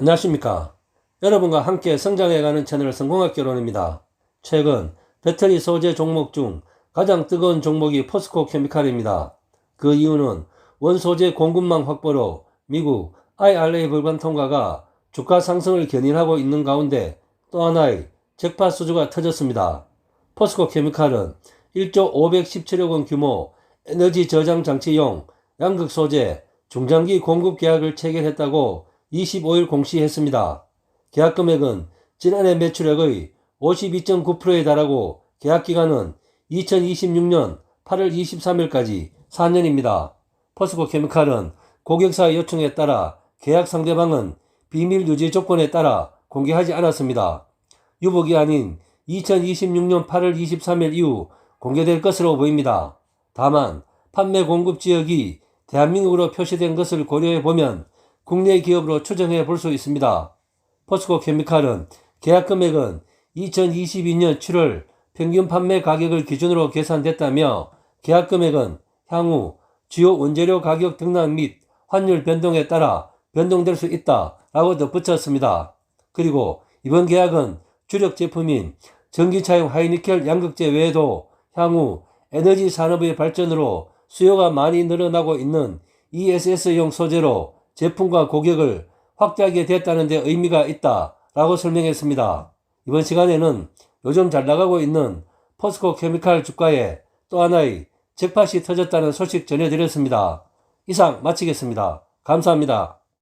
안녕하십니까. 여러분과 함께 성장해가는 채널 성공학개론입니다. 최근 배터리 소재 종목 중 가장 뜨거운 종목이 포스코 케미칼입니다. 그 이유는 원소재 공급망 확보로 미국 IRA 법안 통과가 주가 상승을 견인하고 있는 가운데 또 하나의 잭팟 수주가 터졌습니다. 포스코 케미칼은 1조 517억 원 규모 에너지 저장 장치용 양극 소재 중장기 공급 계약을 체결했다고 25일 공시했습니다. 계약 금액은 지난해 매출액의 52.9%에 달하고 계약 기간은 2026년 8월 23일까지 4년입니다. 포스코 케미칼은 고객사의 요청에 따라 계약 상대방은 비밀 유지 조건에 따라 공개하지 않았습니다. 유복이 아닌 2026년 8월 23일 이후 공개될 것으로 보입니다. 다만 판매 공급 지역이 대한민국으로 표시된 것을 고려해 보면 국내 기업으로 추정해 볼 수 있습니다. 포스코 케미칼은 계약 금액은 2022년 7월 평균 판매 가격을 기준으로 계산됐다며 계약 금액은 향후 주요 원재료 가격 등락 및 환율 변동에 따라 변동될 수 있다라고 덧붙였습니다. 그리고 이번 계약은 주력 제품인 전기차용 하이니켈 양극재 외에도 향후 에너지 산업의 발전으로 수요가 많이 늘어나고 있는 ESS용 소재로 제품과 고객을 확대하게 됐다는 데 의미가 있다라고 설명했습니다. 이번 시간에는 요즘 잘 나가고 있는 포스코 케미칼 주가에 또 하나의 잭팟이 터졌다는 소식 전해드렸습니다. 이상 마치겠습니다. 감사합니다.